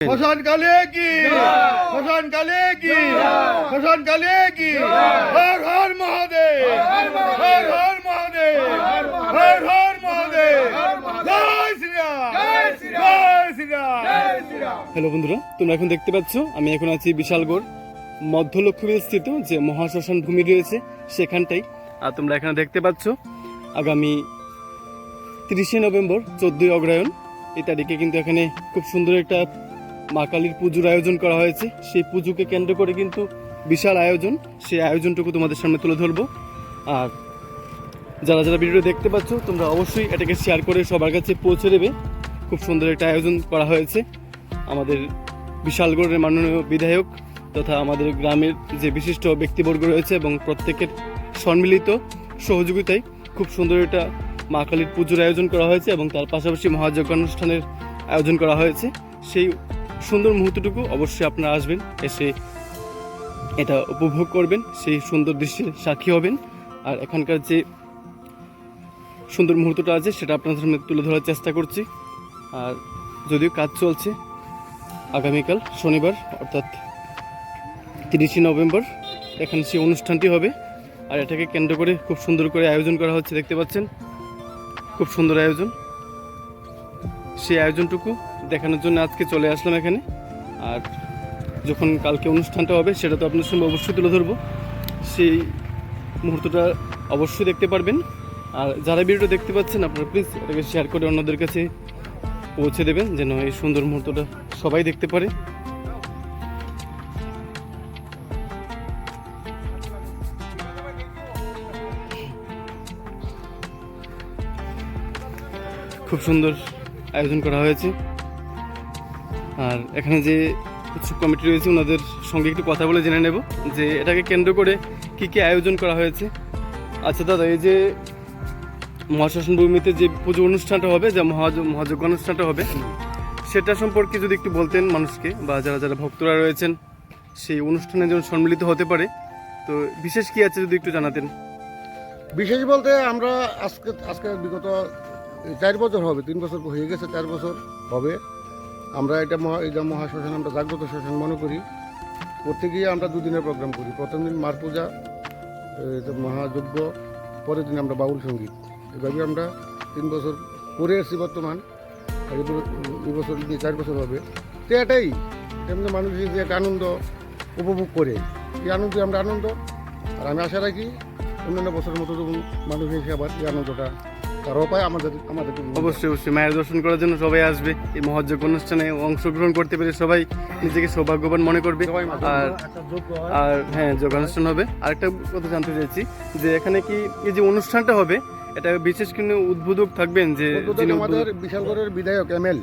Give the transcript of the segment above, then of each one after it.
শ্মশান কালে কি? শ্মশান কালে কি? শ্মশান কালে কি? হর হর মহাদেব। হর হর মহাদেব। হর হর মহাদেব। জয় শ্রীরাম। জয় শ্রীরাম। হ্যালো বন্ধুরা তোমরা এখন দেখতে পাচ্ছ আমি এখন আছি বিশালগড় মধ্য লক্ষ্মীবিল স্থিত যে মহাশ্মশান ভূমি রয়েছে সেখানটাই। আর তোমরা এখানে দেখতে পাচ্ছ আগামী তিরিশে নভেম্বর চোদ্দই অগ্রায়ণ এই তারিখে কিন্তু এখানে খুব সুন্দর একটা মা কালীর পুজোর আয়োজন করা হয়েছে। সেই পুজোকে কেন্দ্র করে কিন্তু বিশাল আয়োজন। সেই আয়োজনটুকু তোমাদের সামনে তুলে ধরবো। আর যারা যারা ভিডিও দেখতে পাচ্ছ, তোমরা অবশ্যই এটাকে শেয়ার করে সবার কাছে পৌঁছে দেবে। খুব সুন্দর একটা আয়োজন করা হয়েছে। আমাদের বিশালগড়ের মাননীয় বিধায়ক তথা আমাদের গ্রামের যে বিশিষ্ট ব্যক্তিবর্গ রয়েছে এবং প্রত্যেকের সম্মিলিত সহযোগিতায় খুব সুন্দর একটা মা কালীর পুজোর আয়োজন করা হয়েছে এবং তার পাশাপাশি মহাযজ্ঞ অনুষ্ঠানের আয়োজন করা হয়েছে। সেই সুন্দর মুহূর্তটুকু অবশ্যই আপনারা আসবেন, এসে এটা উপভোগ করবেন, সেই সুন্দর দৃশ্যের সাক্ষী হবেন। আর এখানকার যে সুন্দর মুহূর্তটা আছে, সেটা আপনাদের সামনে তুলে ধরার চেষ্টা করছি। আর যদিও কাজ চলছে, আগামীকাল শনিবার, অর্থাৎ তিরিশে নভেম্বর, এখানে সেই অনুষ্ঠানটি হবে। আর এটাকে কেন্দ্র করে খুব সুন্দর করে আয়োজন করা হচ্ছে, দেখতে পাচ্ছেন? খুব সুন্দর আয়োজন। সেই আয়োজনটুকু দেখানোর জন্য আজকে চলে আসলাম এখানে। আর যখন কালকে অনুষ্ঠানটা হবে, সেটা তো আপনার সঙ্গে অবশ্যই তুলে ধরবো। সেই মুহূর্তটা অবশ্যই দেখতে পারবেন। আর যারা ভিডিওটা দেখতে পাচ্ছেন, আপনারা প্লিজ এটাকে শেয়ার করে অন্যদের কাছে পৌঁছে দেবেন, যেন এই সুন্দর মুহূর্তটা সবাই দেখতে পারে। খুব সুন্দর আয়োজন করা হয়েছে। আর এখানে যে উৎসব কমিটি রয়েছে, ওনাদের সঙ্গে একটু কথা বলে জেনে নেব যে এটাকে কেন্দ্র করে কি কি আয়োজন করা হয়েছে। আচ্ছা দাদা, এই যে মহাশাসন ভূমিতে যে পুজো অনুষ্ঠানটা হবে, যে মহাজ মহাযজ্ঞ অনুষ্ঠানটা হবে, সেটা সম্পর্কে যদি একটু বলতেন মানুষকে বা যারা যারা ভক্তরা রয়েছেন, সেই অনুষ্ঠানে যেন সম্মিলিত হতে পারে। তো বিশেষ কি আছে যদি একটু জানাতেন? বিশেষ বলতে আমরা আজকে আজকে বিগত চার বছর হবে, তিন বছর হয়ে গেছে, চার বছর হবে। আমরা এটা মহা এটা মহাশ্মশান, আমরা জাগ্রত শ্মশান মনে করি। প্রত্যেকেই আমরা দুদিনের প্রোগ্রাম করি। প্রথম দিন মার পূজা এই মহাযজ্ঞ, পরের দিন আমরা বাউল সংগীত। এভাবে আমরা তিন বছর করে এসেছি বর্তমান। এই বছর দিয়ে চার বছর হবে? তো এটাই। এমনি মানুষ যে একটা আনন্দ উপভোগ করে, এই আনন্দে, আমরা আনন্দ। আর আমি আশা রাখি অন্যান্য বছরের মতো যেমন মানুষ এসে আবার এই আনন্দটা তারাও পায় আমাদের আমাদের অবশ্যই অবশ্যই। মায়ের দর্শন করার জন্য সবাই আসবে। এই মহাযজ্ঞ অনুষ্ঠানে অংশগ্রহণ করতে পেরে সবাই নিজেকে সৌভাগ্যবান মনে করবে। আর আর হ্যাঁ যোগানুষ্ঠান হবে। আরেকটা কথা জানতে চাইছি যে এখানে কি এই যে অনুষ্ঠানটা হবে এটা বিশেষ কোনো উদ্বোধক থাকবেন যে যিনি আমাদের বিশালগড়ের বিধায়ক M L.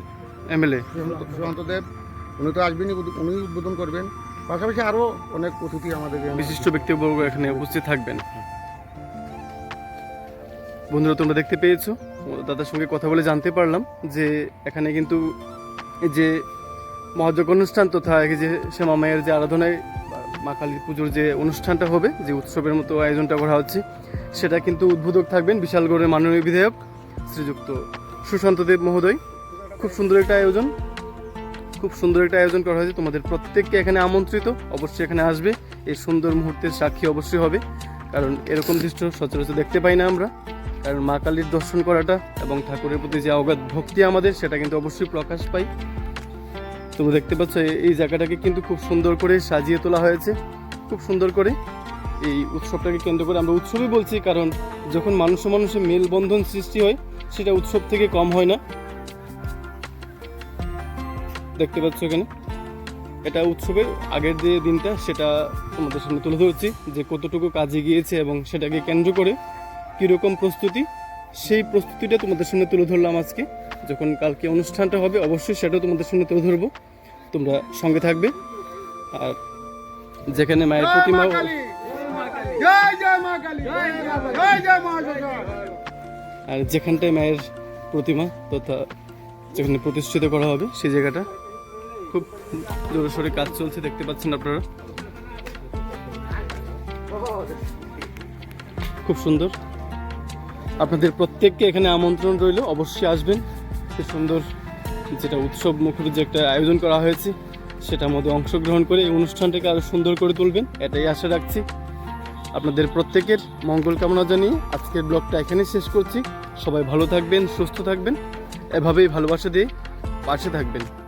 MLA Sushanta Deb উনি তো উদ্বোধন- উনি উদ্বোধন করবেন। পাশাপাশি আরও অনেক অতিথি আমাদের বিশিষ্ট ব্যক্তিবর্গ এখানে উপস্থিত থাকবেন। বন্ধুরা, তোমরা দেখতে পেয়েছ। দাদার সঙ্গে কথা বলে জানতে পারলাম যে এখানে কিন্তু যে মহাযজ্ঞ অনুষ্ঠান তথা যে শ্যামা মায়ের যে আরাধনায় মা কালীর পুজোর যে অনুষ্ঠানটা হবে, যে উৎসবের মতো আয়োজনটা করা হচ্ছে, সেটা কিন্তু উদ্বোধক থাকবেন বিশালগড়ের মাননীয় বিধায়ক শ্রীযুক্ত সুশান্ত দেব মহোদয়। খুব সুন্দর একটা আয়োজন, খুব সুন্দর একটা আয়োজন করা হয়েছে। তোমাদের প্রত্যেককে এখানে আমন্ত্রিত, অবশ্যই এখানে আসবে। এই সুন্দর মুহূর্তের সাক্ষী অবশ্যই হবে, কারণ এরকম দৃশ্য সচরাচর দেখতে পাই না আমরা। কারণ মা কালীর দর্শন করাটা এবং ঠাকুরের প্রতি যে অগাধ ভক্তি আমাদের, সেটা কিন্তু অবশ্যই প্রকাশ পাই তোমরা দেখতে পাচ্ছ এই- জায়গাটাকে কিন্তু খুব সুন্দর করে সাজিয়ে তোলা হয়েছে। খুব সুন্দর করে এই উৎসবটাকে কেন্দ্র করে আমরা উৎসবই বলছি, কারণ যখন মানুষে মানুষে মেলবন্ধন সৃষ্টি হয়, সেটা উৎসব থেকে কম হয় না। দেখতে পাচ্ছ এখানে? এটা উৎসবের আগের যে দিনটা, সেটা তোমাদের সামনে তুলে ধরছি, যে কতটুকু কাজে গিয়েছে এবং সেটাকে কেন্দ্র করে কীরকম প্রস্তুতি? সেই প্রস্তুতিটা তোমাদের সামনে তুলে ধরলাম আজকে। যখন কালকে অনুষ্ঠানটা হবে অবশ্যই সেটাও তোমাদের সামনে তুলে ধরবো। তোমরা সঙ্গে থাকবে। আর যেখানে মায়ের প্রতিমা আর যেখানটায় মায়ের প্রতিমা তথা যেখানে প্রতিষ্ঠিত করা হবে সেই জায়গাটা খুব জোরে সোরে কাজ চলছে দেখতে পাচ্ছেন আপনারা। খুব সুন্দর। আপনাদের প্রত্যেককে এখানে আমন্ত্রণ রইল। অবশ্যই আসবেন। খুব সুন্দর যেটা উৎসব মুখর যে একটা আয়োজন করা হয়েছে, সেটার মধ্যে অংশগ্রহণ করে এই অনুষ্ঠানটাকে আরও সুন্দর করে তুলবেন। এটাই আশা রাখছি। আপনাদের প্রত্যেকের মঙ্গল কামনা জানিয়ে আজকের ব্লগটা এখানেই শেষ করছি। সবাই ভালো থাকবেন, সুস্থ থাকবেন। এভাবেই ভালোবাসা দিয়ে পাশে থাকবেন।